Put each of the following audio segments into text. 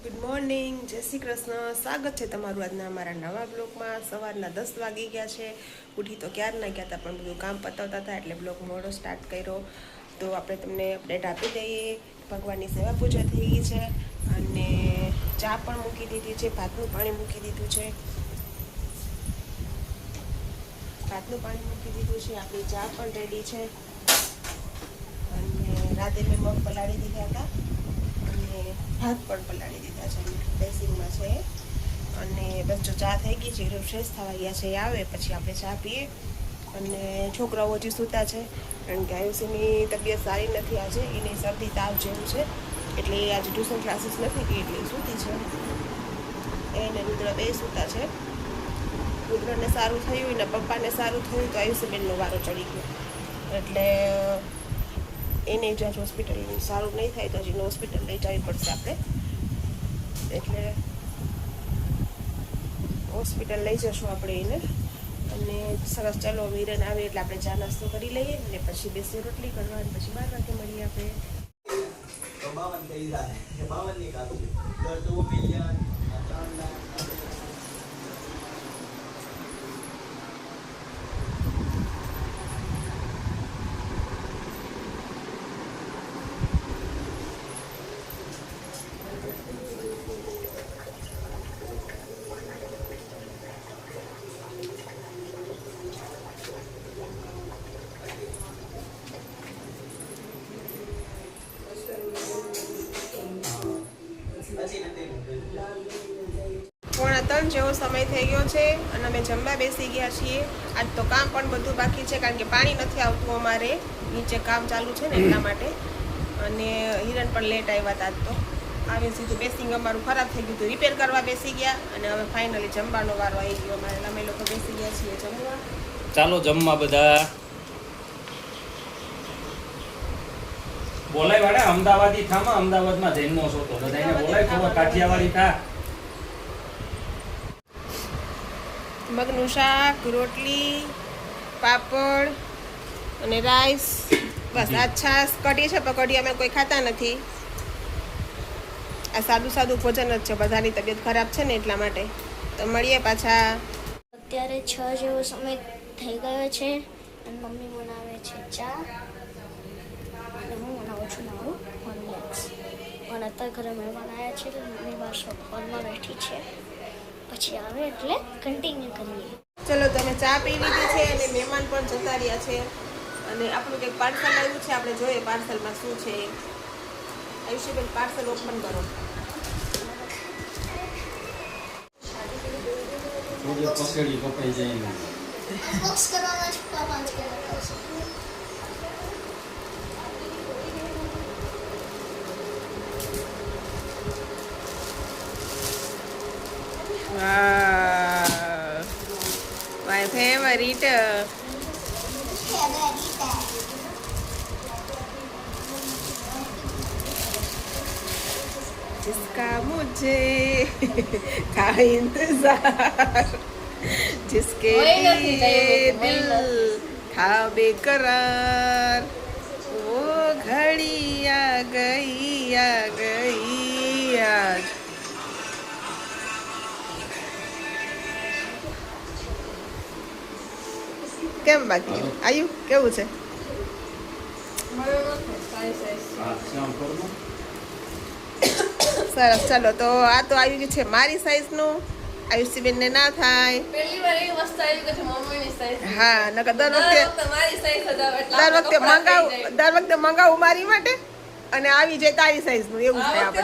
Good morning જય શ્રી કૃષ્ણ. સ્વાગત છે તમારું આજના અમારા નવા બ્લોગમાં. સવારના દસ વાગી ગયા છે. ઉઠી તો ક્યાર ના ગયા હતા પણ બધું કામ પતાવતા હતા એટલે બ્લોગ મોડો સ્ટાર્ટ કર્યો. તો આપણે તમને અપડેટ આપી દઈએ. ભગવાનની સેવા પૂજા થઈ ગઈ છે અને ચા પણ મૂકી દીધી છે. ભાતનું પાણી મૂકી દીધું છે. ભાતનું પાણી મૂકી દીધું છે. આપણી ચા પણ રેડી છે. અને રાતે મેં મગ પલાળી દીધા હતા. ભાત પણ પલાળી દીધા છે. બેસિંગમાં છે. અને બસ જો ચા થઈ ગઈ છે એ ફ્રેશ થવા ગયા છે, આવે પછી આપણે ચા પીએ. અને છોકરાઓ હજી સૂતા છે. કારણ કે આયુષીની તબિયત સારી નથી આજે. એને શરદી, તાવ જેવું છે. એટલે આજે ટ્યુશન ક્લાસીસ નથી ગઈ, એટલે સૂતી છે. એને રુદ્ર બે સૂતા છે. રુદ્રને સારું થયું ને પપ્પાને સારું થયું, તો આયુષીબેનનો વારો ચડી ગયો. એટલે એને જ આજ હોસ્પિટલ સારું નહીં થાય તો હજી હોસ્પિટલ લઈ જવી પડશે આપણે. એટલે હોસ્પિટલ લઈ જશું આપણે એને. અને સરસ ચાલો વિરન આવે એટલે આપણે ચા નાસ્તો કરી લઈએ અને પછી બેસી રોટલી કરવા અને પછી બાર વાગે મળીએ આપણે. બાવન થઈ જાય. બાવનની કાપી તો ટુ ત્રણ જેવો સમય થઈ ગયો છે અને અમે જમવા બેસી ગયા છીએ. આજ તો કામ પણ બધું બાકી છે કારણ કે પાણી નથી આવતું અમારે. નીચે કામ ચાલુ છે ને એટલા માટે. અને હિરણ પણ લેટ આવ્યા હતા તો. આવે સીધું બેસિંગ અમારું ખરાબ થઈ ગયું હતું. રિપેર કરવા બેસી ગયા અને હવે ફાઇનલી જમવાનો વારો આવી ગયો અમારે. અમે લોકો બેસી ગયા છીએ જમવા. ચાલો જમવા બધા. બોલાય વાળા, અમદાવાદી થામાં અમદાવાદમાં જન્મો છો તો બધાને બોલાય, ખબર, કાઠિયાવાડી થા. મગનું શાક રોટલી પાપડ અને રાઈસ બસ આ છાશ કઢી છે પણ કઢી અમે કોઈ ખાતા નથી. આ સાદું સાદું ભોજન જ છે બધાની તબિયત ખરાબ છે ને એટલા માટે. તો મળીએ પાછા. અત્યારે છ જેવો સમય થઈ ગયો છે અને મમ્મી બનાવે છે ચા. અને હું બનાવું છું મારું હોર્લિક્સ અને અત્યારે ઘરે મહેમાન આવ્યા છે એટલે મમ્મી શોખ હોલમાં બેઠી છે. પછી આવે એટલે કન્ટિન્યુ કરીએ. ચલો તમે ચા પી લીધી છે અને મહેમાન પણ જતા રહ્યા છે. અને આપણું કંઈક પાર્સલ આવ્યું છે આપણે જોઈએ પાર્સલમાં શું છે. આયુષ્યબેન પાર્સલ ઓપન કરો. પકડી પકડી જાય બોક્સ કરવાના છે પાંચ કલાક My favorite. जिसका मुझे था इंतजार जिसके लिए दिल था बेकरार वो घड़ी आ गई आ गई। કેમ બાકી? આયુ કેવું છે? સરસ ચાલો તો આ તો આવી ગયું છે મારી સાઈઝનું આયુષીબેનને ના થાય. હા નકર દર વખતે દર વખતે મંગાવું દર વખતે મંગાવું મારી માટે અને આવી જાય તારી સાઈઝનું એવું આપણે.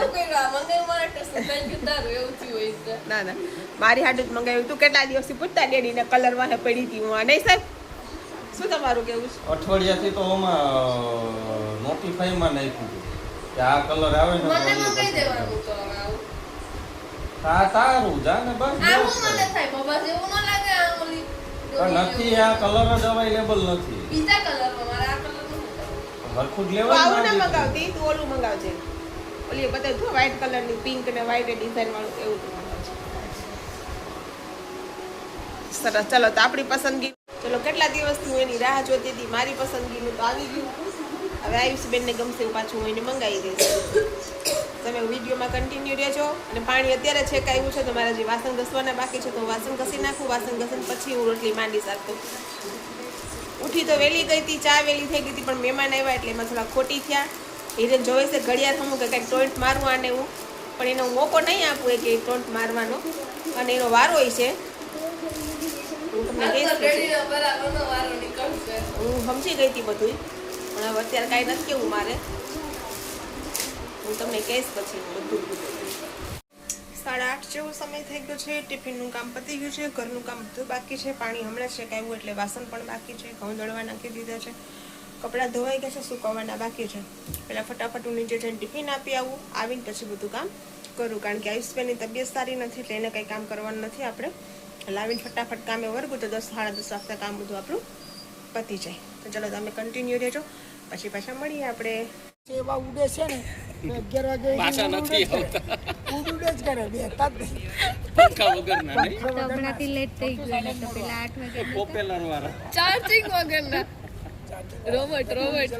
છે. ના ના. મારી હાટું જ મંગાવ્યું તું. કેટલા દિવસથી પૂછતા ડેડીને કલર વાહે પડી હતી હું આ નહીં સાહેબ? શું તમારું કેવું છે? અઠવાડિયાથી તો આમાં નોટિફાઈમાં નાખ્યું હતું કે આ કલર આવે ને મને કહી દેવાનું તો હા તારું જા ને બસ આવું મને થાય, પપ્પા એવું ન લાગે આ ઓલી પણ નથી આ કલર જ અવેલેબલ નથી. બીજા કલર મારા આ કલર. હરખું જ તું આવું ના મંગાવતી તું ઓલું મંગાવજે. ઓલી બધા વ્હાઈટ કલરની પિંક ને વ્હાઈટ ડિઝાઇન વાળું એવું સરસ ચલો તો આપણી પસંદગી ચલો, કેટલા દિવસથી હું એની રાહ જોતી હતી? મારી પસંદગીનું તો આવી ગયું. હવે આયુષબેનને ગમશે એવું પાછું હું એને મંગાવી દઈશ. તમે વિડીયોમાં કન્ટિન્યુ રહેજો. અને પાણી અત્યારે છે તો મારા જે વાસણ ઘસવાના બાકી છે તો હું વાસણ ઘસી નાખું. વાસણ ઘસીને પછી હું રોટલી માંડી શકું ઉઠી તો વહેલી ગઈ હતી, ચા વહેલી થઈ ગઈ હતી, પણ મહેમાન આવ્યા એટલે એમાં થોડા ખોટી થયા. હિરેન જોવે છે, ઘડિયાળ હમું કે કંઈક ટોઈન્ટ મારવું આને હું પણ એનો મોકો નહીં આપું એ કે ટોન્ટ મારવાનો. અને એનો વારો છે. હું સમજી ગઈ હતી બધું પણ હવે અત્યારે કાંઈ નથી કેવું મારે. હું તમને કહીશ પછી બધું. સાડા આઠ જેવો સમય થઈ ગયો છે, ટિફિનનું કામ પતી ગયું છે, ઘરનું કામ બધું બાકી છે, પાણી હમણાં જ શેકાયું એટલે વાસણ પણ બાકી છે, ઘઉં દળવા નાખી દીધા છે, કપડાં ધોવાઈ ગયા છે, સુકવવાના બાકી છે. પહેલાં ફટાફટ હું નીચે જઈને ટિફિન આપી આવું, આવીને પછી બધું કામ કરું, કારણ કે આયુષભાઈની તબિયત સારી નથી, એટલે એને કંઈ કામ કરવાનું નથી આપણે. એટલે આવીને ફટાફટ કામે વર્ગું તો દસ સાડા દસ વાગતા કામ બધું આપણું પતી જાય. તો ચલો તમે કન્ટિન્યુ રહેજો. પછી પાછા મળીએ આપણે. સેવા ઉડે છે ને અગિયાર વાગે પાછા નથી આવતા. ઉડે જ કરે બે તાત પંખા વગરના નહીં? હમણાંથી લેટ થઈ ગયું તો પેલા આઠ વાગે પોપેલર વાળા ચાર્જિંગ રોબોટ રોબોટ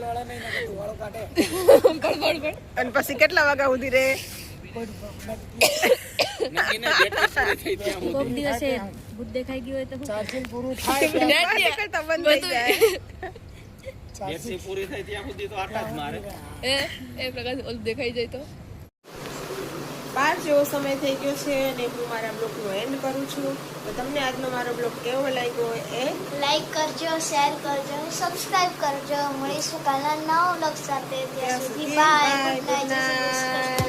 અને પછી કેટલા વાગ્યા સુધી રહે નક્કીને બેટરી પૂરી થઈ ત્યાં સુધી. કોક દિવસે ભૂત દેખાઈ ગયું હોય તો શું ચાર્જિંગ પૂરું થાય એટલે વાતે કરતા બંધ થઈ જાય બેટરી પૂરી થઈ ત્યાં સુધી તો આટા જ મારે એ એ પ્રકાર ઓલું દેખાઈ જાય તો પાંચ જેવો સમય થઈ ગયો છે અને હું મારા બ્લોગનો એન્ડ કરું છું તો તમને આજનો મારો બ્લોગ કેવો લાગ્યો એ લાઈક કરજો શેર કરજો સબસ્ક્રાઇબ કરજો મળીશું કાલના નવ લક્ષ સાથે ત્યાં સુધી બાય ગુડ નાઇટ જય શ્રી કૃષ્ણ